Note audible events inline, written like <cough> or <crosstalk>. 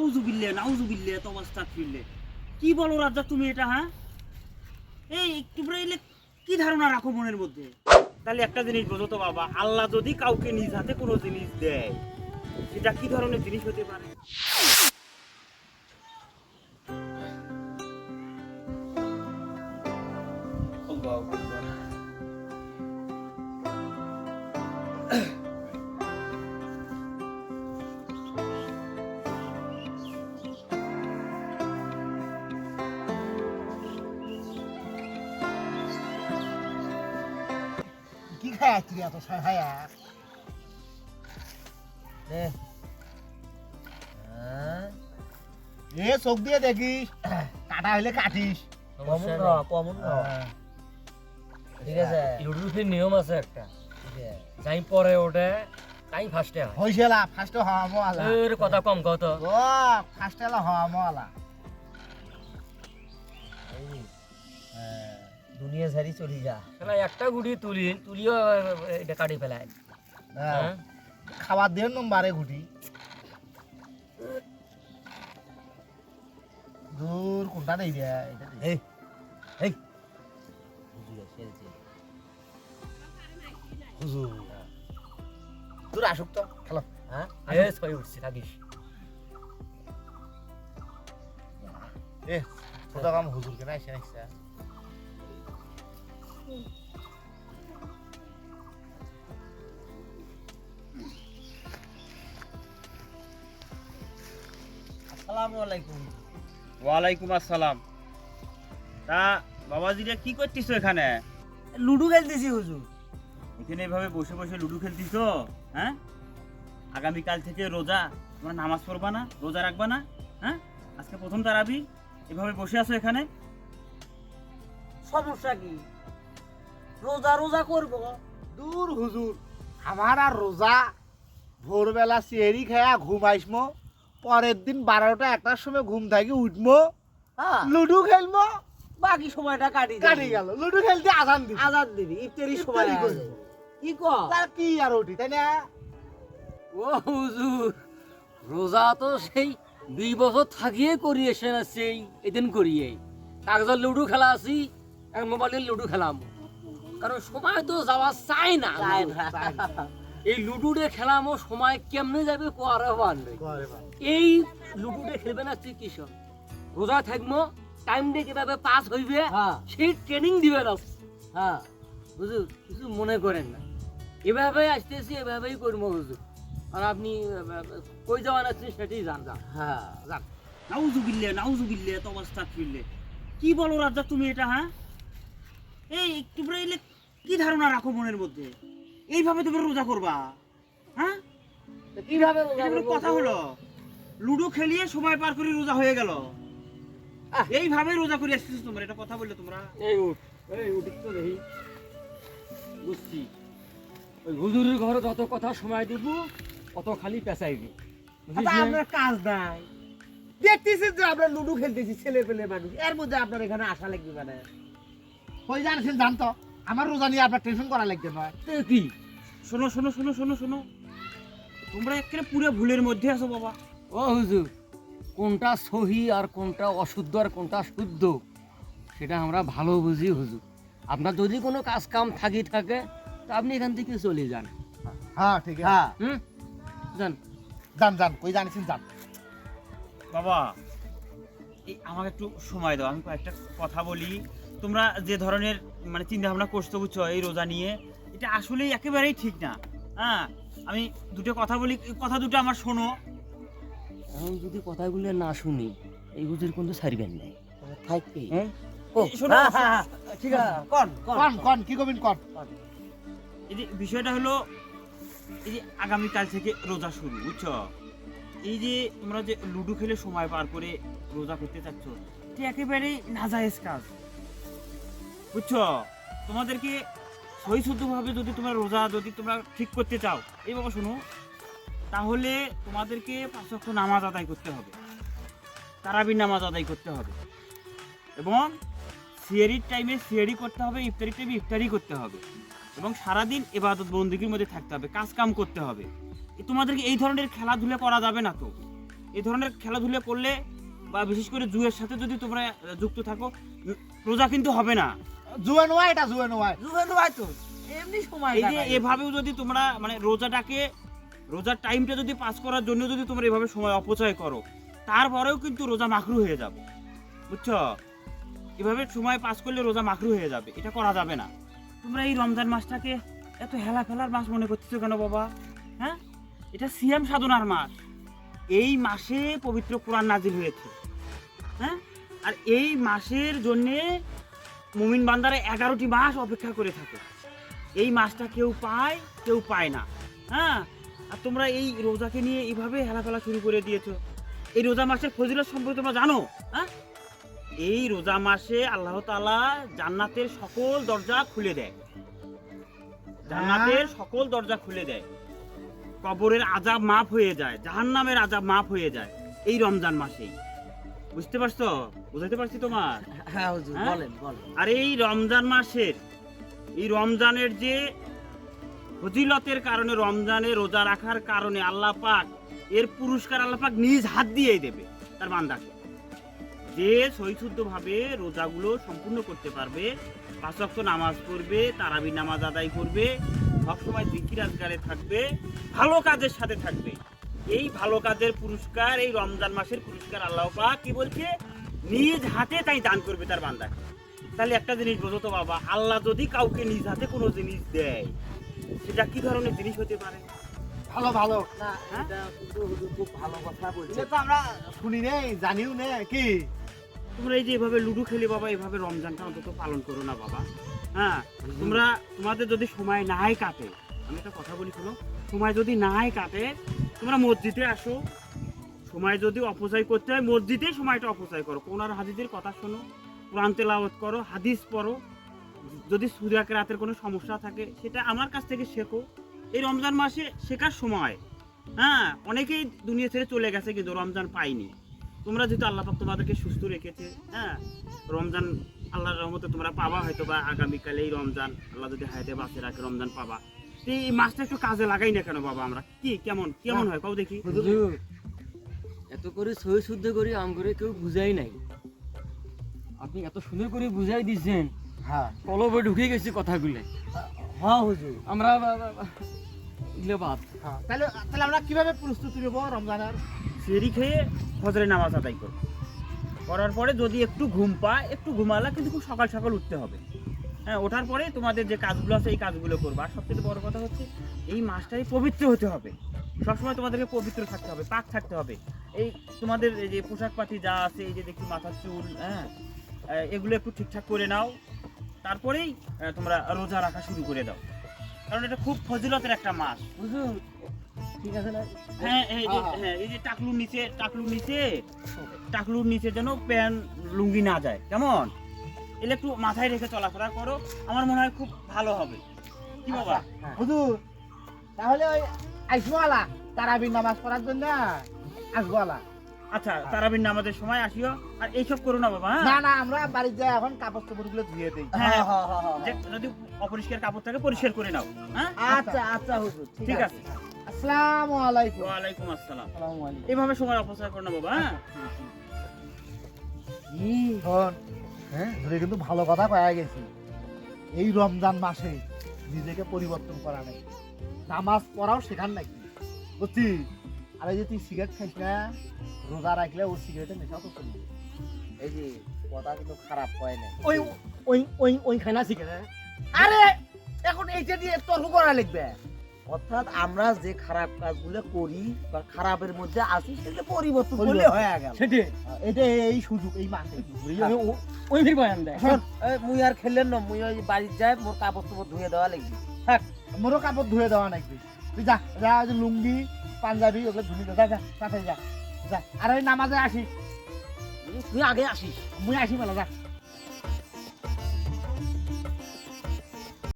নাউজুবিল্লে নাউজুবিল্লে তবাস্তাক ফিরলে। কি বলো রাজা তুমি এটা হ্যাঁ? এই এলে কি ধারণা রাখো মনের মধ্যে? তাহলে একটা জিনিস বোঝো তো বাবা, আল্লাহ যদি কাউকে নিজ হাতে কোনো জিনিস দেয়, সেটা কি ধরনের জিনিস হতে পারে? কি খাই আছিস এত সাহায্য এ চোখ দিয়ে দেখিস। কাটা হইলে কাটিস। কমন ন কমন ন ঠিক আছে। ইউটিউবের নিয়ম আছে একটা। যাই পরে ওঠে তাই ফার্স্টে হয়। হইছেলা ফার্স্ট হওয়ামো আলা এর কথা কম কও তো। ও ফার্স্ট এলা হওয়ামো আলা দুনিয়া ছাড়ি চলি যা। শালা একটা গুড়ি তুলি তুলিও এটা কাটি ফেলায় হ্যাঁ। খাবার দিয়ে নম্বরে ঘুটি দূর কোনটা নেই রে? এটা এই এই হুজুরে হুজুর। দূর আসুক তো খেলো। হ্যাঁ? ছয় উঠছি থাকিস। এ ছোট কাম হুজুর কেন আসসালামু আলাইকুম। ওয়ালাইকুম আসসালাম। তা বাবাজিরা কি করতেছো এখানে? লুডু খেলতেছি হুজুর। এখানে এভাবে বসে বসে লুডো খেলতেছো? হ্যাঁ? আগামীকাল থেকে রোজা তোমরা নামাজ পড়বা না? রোজা রাখবা না? হ্যাঁ? আজকে প্রথম তারাবি। এভাবে বসে আছো এখানে? সমস্যা কি? রোজা রোজা করব। দূর হুজুর আমার আর রোজা ভোরবেলা চেহারি খায়া ঘুম আইসমো পরের দিন বারোটা একটার সময় ঘুম থাকি উঠবো হ্যাঁ। লুডু খেলব বাকি সময়টা কাটি কাটি গেল লুডু খেলতে আজান দিবি। আজাদ দিবি ইফতারি সময় কি কর তার কি আর উঠি তাই না? ও হুজুর রোজা তো সেই দুই বছর থাকিয়ে করি এসে সেই এদিন করিয়ে কাগজের লুডু খেলা আছি এক মোবাইলের লুডু খেলাম। কারণ সময় তো যাওয়া চাই না। চায় না। এই লুডুরে খেলামো সময় কেমনে যাবে কোয়ারে বান্ধব এই লুডুতে খেলবে না তুই কিশোর রোজা থাকব টাইম দিয়ে কীভাবে পাস হইবে হ্যাঁ। সেই ট্রেনিং দিবে না। হ্যাঁ। হুজুর কিছু মনে করেন না। এভাবেই আসতেছি এভাবেই করব হুজুর। আর আপনি কই যাওয়ান আছেন সেটাই জান যান। হ্যাঁ যাক। নাউজুবিল্লে নাউজুবিল্লে তবাস্তাক ফিরলে কি বলো রাজা তুমি এটা হ্যাঁ? এই একটু এলে কি ধারণা রাখো মনের মধ্যে? এইভাবে তুমি রোজা করবা হ্যাঁ? কীভাবে? কথা হলো লুডো খেলিয়ে সময় পার করে রোজা হয়ে গেল। এইভাবে রোজা করে আসছিস তোমরা এটা কথা বললে তোমরা? এই উঠ এই উঠিস তো দেখি। বুঝছি। ওই হুজুরের ঘরে যত কথা সময় দিব অত খালি পেঁচাইবি। আপনার কাজ নাই। দেখতেছি যে আমরা লুডু খেলতেছি ছেলে পেলে মানুষ। এর মধ্যে আপনার এখানে আসা লাগবে মানে। কই জানছেন জানতো? আমার রোজা নিয়ে আপনার টেনশন করা লাগবে নয় কি? শোনো শোনো শোনো শোনো শোনো। তোমরা একেবারে পুরো ভুলের মধ্যে আছো বাবা। ও হুজুর কোনটা সহি আর কোনটা অশুদ্ধ আর কোনটা শুদ্ধ সেটা আমরা ভালো বুঝি হুজুর। আপনার যদি কোনো কাজ কাম থাকি থাকে তা আপনি এখান থেকে চলে যান। হ্যাঁ ঠিক আছে। হ্যাঁ হুম? যান। জান জান কই জানিছেন জান বাবা এই আমাকে একটু সময় দাও আমি কয়েকটা কথা বলি। তোমরা যে ধরনের মানে চিন্তা ভাবনা করছ বুঝছ এই রোজা নিয়ে এটা আসলেই একেবারেই ঠিক না। হ্যাঁ? আমি দুটো কথা বলি কথা দুটো আমার শোনো। আমি যদি কথাগুলো না শুনি এই হুজুর কিন্তু ছাড়বেন নাই থাকবি হ্যাঁ? ও। শোনো, হ্যাঁ, হ্যাঁ, হ্যাঁ, ঠিক আছে কোন কোন কন কন। কি কবিন কন। এই যে বিষয়টা হলো এই যে আগামীকাল থেকে রোজা শুরু বুঝছ? এই যে তোমরা যে লুডো খেলে সময় পার করে রোজা করতে চাচ্ছ এটা একেবারেই নাজায়েজ কাজ। বুঝছ? তোমাদেরকে সহি শুদ্ধভাবে যদি তোমরা রোজা যদি তোমরা ঠিক করতে চাও, এই বাবা শোনো, তাহলে তোমাদেরকে পাঁচ ওয়াক্ত নামাজ আদায় করতে হবে। তারাবির নামাজ আদায় করতে হবে। এবং সিয়ারির টাইমে সিয়ারি করতে হবে, ইফতারির টাইমে ইফতারি করতে হবে। এবং সারাদিন এবাদত বন্দিগির মধ্যে থাকতে হবে কাজ কাম করতে হবে। তোমাদেরকে এই ধরনের খেলাধুলা করা যাবে না তো। এই ধরনের খেলাধুলা করলে বা বিশেষ করে জুয়ের সাথে যদি তোমরা যুক্ত থাকো রোজা কিন্তু হবে না। জুয়ে নোয়া এটা জুয়ে নোয়া জুয়ানো হয়তো এমনি সময় এই যে এভাবেও যদি তোমরা মানে রোজাটাকে রোজার টাইমটা যদি পাস করার জন্য যদি তোমরা এভাবে সময় অপচয় করো তারপরেও কিন্তু রোজা মাখরু হয়ে যাবে। বুঝছ? এভাবে সময় পাস করলে রোজা মাখরু হয়ে যাবে। এটা করা যাবে না। তোমরা এই রমজান মাসটাকে এত হেলা ফেলার মাস মনে করতেছো কেন বাবা? হ্যাঁ? এটা সিয়াম সাধনার মাস। এই মাসে পবিত্র কোরআন নাজিল হয়েছে। হ্যাঁ? আর এই মাসের জন্যে মুমিন বান্দারা এগারোটি মাস অপেক্ষা করে থাকে। এই মাসটা কেউ পায় কেউ পায় না। হ্যাঁ? আর তোমরা এই রোজাকে নিয়ে এইভাবে হেলাফেলা শুরু করে দিয়েছ। এই রোজা মাসের ফজিলত সম্পর্কে তোমরা জানো? হ্যাঁ? এই রোজা মাসে আল্লাহ তাআলা জান্নাতের সকল দরজা খুলে দেয়। জান্নাতের সকল দরজা খুলে দেয়। কবরের আজাব মাফ হয়ে যায়, জাহান্নামের আজাব মাফ হয়ে যায় এই রমজান মাসেই। বুঝতে পারছ? বুঝাতে পারছি তোমার? <laughs> হ্যাঁ হুজুর হ্যাঁ? বলেন বলেন। আর এই রমজান মাসের এই রমজানের যে ফজিলতের কারণে রমজানে রোজা রাখার কারণে আল্লাহ পাক এর পুরস্কার আল্লাহ পাক নিজ হাত দিয়েই দেবে তার বান্দাকে। যে সহিশুদ্ধভাবে রোজাগুলো সম্পূর্ণ করতে পারবে পাঁচ ওয়াক্ত নামাজ পড়বে তারাবি নামাজ আদায় করবে সবসময় জিকির আজগারে থাকবে ভালো কাজের সাথে থাকবে। এই ভালো কাজের পুরস্কার এই রমজান মাসের পুরস্কার আল্লাহ পাক কি বলছে? নিজ হাতে তাই দান করবে তার বান্দাকে তাহলে একটা জিনিস বোঝো তো বাবা আল্লাহ যদি কাউকে নিজ হাতে কোনো জিনিস দেয় সেটা কি ধরনের জিনিস হতে পারে? ভালো ভালো। না হ্যাঁ? এটা খুব ভালো কথা বলছে। তো আমরা শুনি নেই জানিও নে কি? তোমরা এই যে এভাবে লুডো খেলে বাবা এভাবে রমজানটা অন্তত পালন করো না বাবা। হ্যাঁ তোমরা তোমাদের যদি সময় নাই কাটে আমি একটা কথা বলি শোনো। সময় যদি নাই কাটে তোমরা মসজিদে আসো। সময় যদি অপচয় করতে হয়, মসজিদে সময়টা অপচয় করো। কোনার হাদিসের কথা শোনো। কোরআন তেলাওয়াত করো, হাদিস পড়ো। যদি সুরাকে রাতের কোনো সমস্যা থাকে, সেটা আমার কাছ থেকে শেখো। এই রমজান মাসে শেখার সময়। হ্যাঁ অনেকেই দুনিয়া ছেড়ে চলে গেছে কিন্তু রমজান পাইনি তোমরা যেহেতু আল্লাহ তোমাদেরকে সুস্থ রেখেছে হ্যাঁ রমজান আল্লাহর রহমতে তোমরা পাবা হয়তো বা আগামীকালে এই রমজান। আল্লাহ যদি হায়াতে বাঁচে রাখে, রমজান পাবা। এই মাসটা একটু কাজে লাগাই না কেন বাবা আমরা? কি কেমন কেমন হয়? কাউ দেখি। এত করে সহি শুদ্ধ করে আম করে কেউ বুঝাই নাই। আপনি এত সুন্দর করে বুঝাই দিয়েছেন হ্যাঁ। কলবে ঢুকে গেছে কথাগুলো। হ্যাঁ হুজুর। আমরা বাদ। হ্যাঁ তাহলে তাহলে আমরা কীভাবে প্রস্তুতি নেব রমজানের? সেরি খেয়ে ফজরে নামাজ আদায় করো করার পরে যদি একটু ঘুম পায় একটু ঘুমালা কিন্তু খুব সকাল সকাল উঠতে হবে। হ্যাঁ ওঠার পরে তোমাদের যে কাজগুলো আছে এই কাজগুলো করবা। আর সবচেয়ে বড় কথা হচ্ছে এই মাসটাই পবিত্র হতে হবে। সবসময় তোমাদেরকে পবিত্র থাকতে হবে পাক থাকতে হবে। এই তোমাদের এই যে পোশাক পাতি যা আছে এই যে দেখি মাথার চুল হ্যাঁ এগুলো একটু ঠিকঠাক করে নাও। তারপরেই তোমরা রোজা রাখা শুরু করে দাও। কারণ এটা খুব ফজিলতের একটা মাস। হুজুর ঠিক আছে না? হ্যাঁ এই যে হ্যাঁ। হ্যাঁ এই যে টাকলুর নিচে টাকলুর নিচে টাকলুর নিচে যেন প্যান লুঙ্গি না যায়। কেমন? এলে একটু মাথায় রেখে চলাফেরা করো আমার মনে হয় খুব ভালো হবে। কি বাবা? হ্যাঁ। হুজুর তাহলে ওই আইসবো আলা তারাবির নামাজ পড়ার জন্য আসব আলা আচ্ছা তারাবির নামাজের সময় আসিও আর এইসব করো না বাবা হ্যাঁ? না না আমরা বাড়িতে যাই এখন কাপড় চোপড়গুলো ধুয়ে দিই। হ্যাঁ হ্যাঁ হ্যাঁ হ্যাঁ যদি অপরিষ্কার কাপড় থাকে পরিষ্কার করে নাও হ্যাঁ? আচ্ছা আচ্ছা। হুজুর ঠিক আছে। আসসালামু আলাইকুম। ওয়া আলাইকুম আসসালাম। আসসালামু আলাইকুম। এইভাবে সময় অপচয় করো না বাবা হ্যাঁ? শোন হ্যাঁ ধরে কিন্তু ভালো কথা কয়া গেছি। এই রমজান মাসে নিজেকে পরিবর্তন করা নাই। নামাজ পড়াও শেখান নাকি? বুঝছি আর যে তুই সিগারেট খাইস না, রোজা রাখলে ওর সিগারেটের নেশাও তো চলবে। এই যে, কথা কিন্তু খারাপ হয় না। ওই ওই ওই ওই শিখে না আরে, এখন এইটা দিয়ে তর্ক করা লিখবে। অর্থাৎ আমরা যে খারাপ কাজগুলো করি বা খারাপের মধ্যে আসি সেটা পরিবর্তন করলে। হয়ে গেল। সেটাই এটা এই সুযোগ এই মাসে ওই ফির বয়ান দেয়। মুই আর খেললেন না মুই ওই বাড়ির যাই মোর কাপড় চোপড় ধুয়ে দেওয়া লাগবে। মোরও কাপড় ধুয়ে দেওয়া নাকি তুই যা যা লুঙ্গি পাঞ্জাবি ওগুলো ধুয়ে দে যা যা তাড়াতাড়ি যা। যা আর ওই নামাজে আসিস। তুই আগে আসিস। মুই আসি মেলা যা।